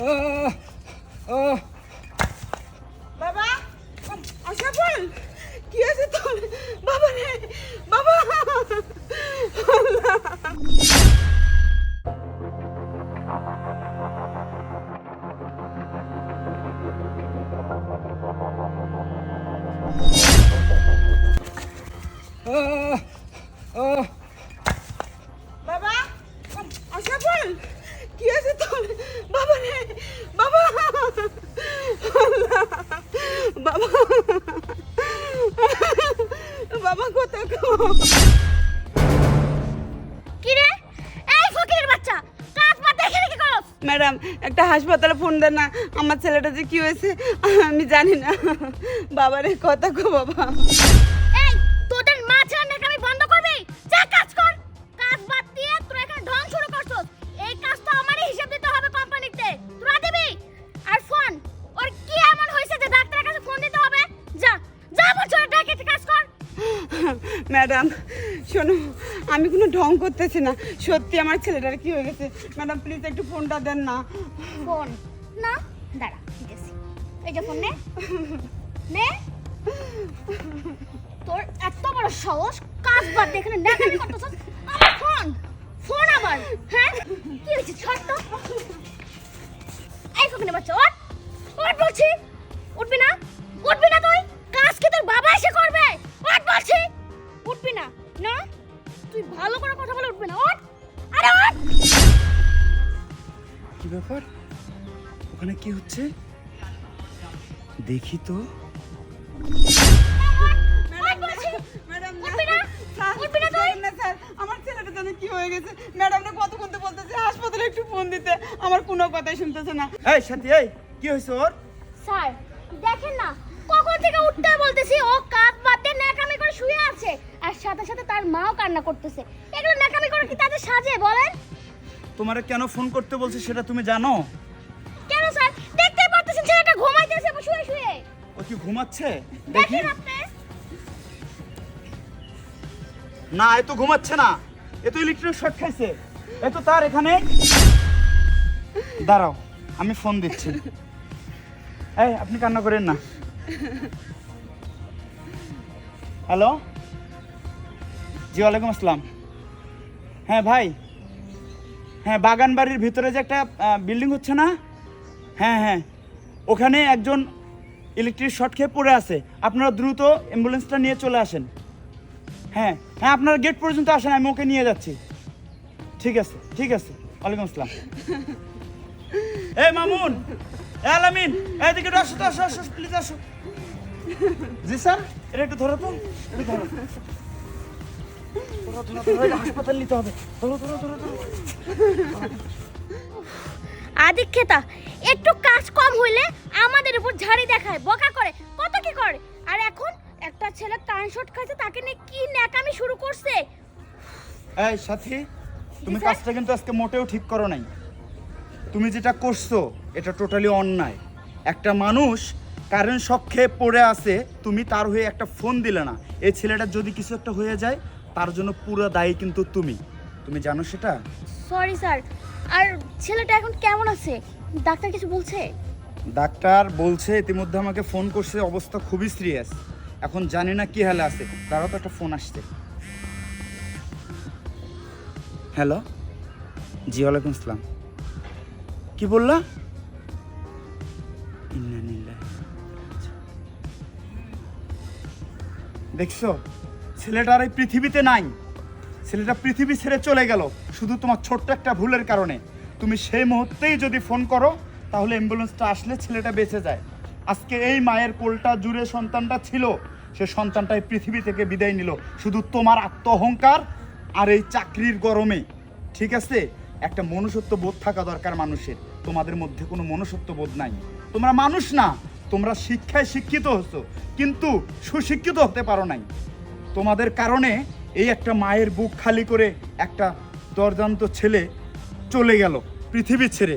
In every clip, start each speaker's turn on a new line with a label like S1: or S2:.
S1: আহ, আহ,
S2: বাবা আশাফুল কি আছে তোর বাবা রে বাবা
S1: আহ,
S2: ম্যাডাম একটা হাসপাতালে ফোন দেন না আমার ছেলেটা যে কি হয়েছে আমি জানি না। বাবারে কথা গো বাবা।
S3: তোদের নাকামি বন্ধ করবি? যা কাজ কর। কাজ বাদ দিয়ে তোরা এখানে ঢং শুরু করছস। এই কাজ তো আমারই হিসাব দিতে হবে কোম্পানিতে। তোরা দিবি? আর ফোন ওর কি এমন হয়েছে যে ডাক্তারের কাছে ফোন দিতে হবে? যা যা বলছো ডাকে কাজ কর।
S2: ম্যাডাম শোনো আমি কোনো ঢং করতেছি না। সত্যি আমার ছেলেটার কি হয়ে গেছে? ম্যাডাম প্লিজ একটু ফোনটা দেন না।
S3: ফোন? না? দাঁড়া ঠিক আছে এই যে ফোন নে। নে। তোর এত বড় সাহস, কাজ বাদ এখানে নাকামি করতেছস। ভালো করে কথা বলে উঠবি না। ওঠ! আরে ওঠ!
S1: কি ব্যাপার? ওখানে কি হচ্ছে? দেখি তো।
S3: ওঠ! বলছি!
S2: ম্যাডাম
S3: উঠবি না?
S2: স্যার,
S3: উঠবি না তুই?
S2: না স্যার আমার ছেলেটা জানে কি হয়ে গেছে। ম্যাডামটা কতক্ষণ তো বলতেছে হাসপাতালে একটু ফোন দিতে আমার কোনো কথাই শুনতেছে না।
S1: এই সাথী এই কি হয়েছে ওর?
S3: স্যার দেখেন না কখন থেকে উঠতে বলতেছি ও কাপ বাদে ন্যাকামি করে শুয়ে আছে। সাথে সাথে তার মাও কান্না করতেছে। এগুলো ন্যাকামি করে কি তাদের সাজে বলেন?
S1: তোমারে কেন ফোন করতে বলছে সেটা তুমি জানো?
S3: কেন স্যার? দেখতেই পারতেছেন ছেলেটা ঘুমাইতেছে শুয়ে শুয়ে।
S1: ও কি ঘুমাচ্ছে? দেখি।
S3: দেখেন আপনি।
S1: না এ তো ঘুমাচ্ছে না। এ তো ইলেকট্রিক শর্ট খাইছে। এ তো তার এখানে। দাঁড়াও আমি ফোন দিচ্ছি। এই আপনি কান্না করেন না। হ্যালো জি ওয়ালাইকুম আসসালাম। হ্যাঁ ভাই। হ্যাঁ বাগান বাড়ির ভিতরে যে একটা বিল্ডিং হচ্ছে না? হ্যাঁ হ্যাঁ। ওখানে একজন ইলেকট্রিক শর্ট খেয়ে পড়ে আছে। আপনারা দ্রুত অ্যাম্বুলেন্সটা নিয়ে চলে আসেন। হ্যাঁ হ্যাঁ আপনারা গেট পর্যন্ত আসেন, আমি ওকে নিয়ে যাচ্ছি। ঠিক আছে ঠিক আছে। ওয়ালাইকুম আসসালাম। এই মামুন এ আলামিন এদিকে আসো তো, আসো আসো প্লিজ আসো। জি স্যার, এটা একটু ধরো তো ধরো। হাসপাতাল নিতে হবে ধরো ধরো ধরো ধরো
S3: আদিক্ষেতা একটু কাজ কম হইলে আমাদের উপর ঝাড়ি দেখায় বকা করে। কত কি করে? আর এখন একটা ছেলে কান শট খাইছে তাকে নিয়ে কি ন্যাকামি শুরু করছে?
S1: এই সাথী তুমি কাজটা কিন্তু আজকে মোটেও ঠিক করো নাই। তুমি যেটা করছ এটা টোটালি অন্যায়। একটা মানুষ কারেন্ট শক খেয়ে পড়ে আছে তুমি তার হয়ে একটা ফোন দিলে না। এই ছেলেটার যদি কিছু একটা হয়ে যায় তার জন্য পুরো দায়ী কিন্তু তুমি। তুমি জানো সেটা?
S3: সরি স্যার আর ছেলেটা এখন কেমন আছে? ডাক্তার কিছু বলছে?
S1: ডাক্তার বলছে ইতিমধ্যে আমাকে ফোন করছে অবস্থা খুবই সিরিয়াস এখন জানি না কি হালে আছে। তারও তো একটা ফোন আসছে। হ্যালো জি ওয়ালাইকুম আসসালাম। কি বললা। আচ্ছা। দেখছ? ছেলেটা আর এই পৃথিবীতে নাই। ছেলেটা পৃথিবী ছেড়ে চলে গেল, শুধু তোমার ছোট্ট একটা ভুলের কারণে। তুমি সেই মুহূর্তেই যদি ফোন করো, তাহলে অ্যাম্বুলেন্সটা আসলে ছেলেটা বেঁচে যায়। আজকে এই মায়ের কোলটা জুড়ে সন্তানটা ছিল, সে সন্তানটা এই পৃথিবী থেকে বিদায় নিল। শুধু তোমার আত্ম অহংকার আর এই চাকরির গরমে। ঠিক আছে? একটা মনুষ্যত্ব বোধ থাকা দরকার মানুষের। তোমাদের মধ্যে কোনো মনুষ্যত্ব বোধ নাই। তোমরা মানুষ না, তোমরা শিক্ষায় শিক্ষিত হচ্ছ কিন্তু সুশিক্ষিত হতে পারো নাই। তোমাদের কারণে এই একটা মায়ের বুক খালি করে একটা দরদান্ত ছেলে চলে গেল পৃথিবী ছেড়ে।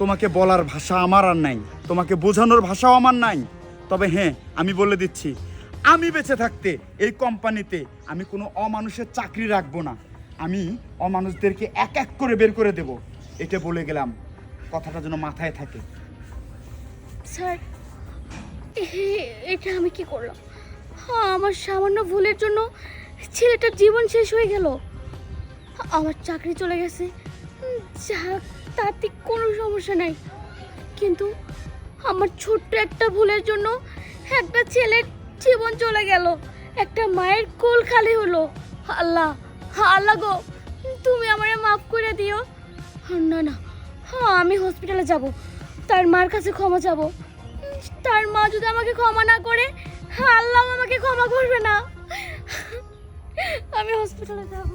S1: তোমাকে বলার ভাষা আমার আর নাই। তোমাকে বোঝানোর ভাষাও আমার নাই। তবে হ্যাঁ আমি বলে দিচ্ছি, আমি বেঁচে থাকতে এই কোম্পানিতে আমি কোনো অমানুষের চাকরি রাখব না। আমি অমানুষদেরকে এক এক করে বের করে দেব। এটা বলে গেলাম। কথাটা যেন মাথায় থাকে।
S3: স্যার এটা আমি কি করলাম? আমার সামান্য ভুলের জন্য ছেলেটার জীবন শেষ হয়ে গেল। আমার চাকরি চলে গেছে। যা, তাতে কোনো সমস্যা নাই। কিন্তু আমার ছোট্ট একটা ভুলের জন্য একটা ছেলের জীবন চলে গেল। একটা মায়ের কোল খালি হলো। আল্লাহ আল্লাহ গো, তুমি আমারে মাফ করে দিও। না না হ্যাঁ আমি হসপিটালে যাব। তার মার কাছে ক্ষমা চাবো। তার মা যদি আমাকে ক্ষমা না করে আল্লাহ আমাকে ক্ষমা করবে না। আমি হসপিটালে যাব।